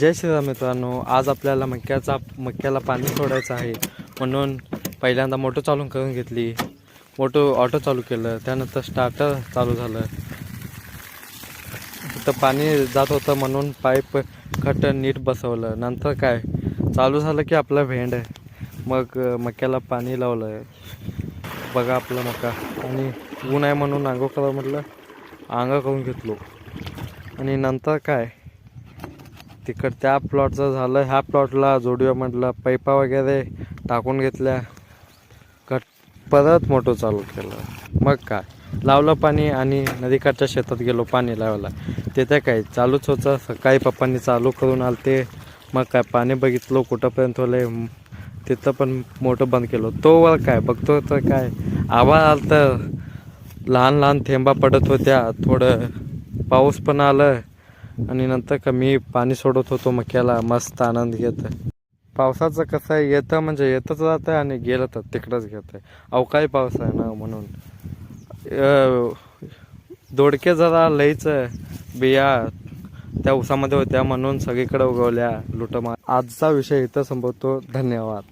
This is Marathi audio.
जय श्रीराम मित्रांनो आज आपल्याला मक्याचा मक्याला पाणी सोडायचं आहे. म्हणून पहिल्यांदा मोटर चालू करून घेतली. मोटो ऑटो चालू केलं. त्यानंतर स्टार्टर चालू झालं. तिथं पाणी जात होतं म्हणून पाईप खट नीट बसवलं. नंतर काय? चालू झालं की आपलं भेंड. आहे मग मक्याला पाणी लावलं बघा आपला मका. आणि ऊन आहे म्हणून आंघोळ करा म्हटलं. आंघोळ करून घेतलो. आणि नंतर काय? तिकड त्या प्लॉटचं झालं. ह्या प्लॉटला जोडव्या म्हटलं पैपा वगैरे टाकून घेतल्या. कट परत मोठं चालू केलं. मग काय? लावलं पाणी आणि नदीकाठच्या शेतात गेलो पाणी लावायला. तिथे काय? चालूच होतं. सकाळी पप्पांनी चालू करून आलते. मग काय? पाणी बघितलो कुठंपर्यंत होले तिथं पण मोठं बंद केलं. तोवर काय? बघतो तर काय? आवाज आला तर लहान लहान थेंबा पडत होत्या. थोडं पाऊस पण आलं. आणि नंतर का मी पाणी सोडत होतो मक्याला मस्त आनंद घेत पावसाचं कसं आहे येतं म्हणजे येतच जातं आणि गेलं तर तिकडंच घेतं अवकाळी पाऊस आहे ना म्हणून. दोडके जरा लईच बिया त्या उसामध्ये होत्या म्हणून सगळीकडे उगवल्या लुटमा आजचा विषय इथं संपवतो. धन्यवाद.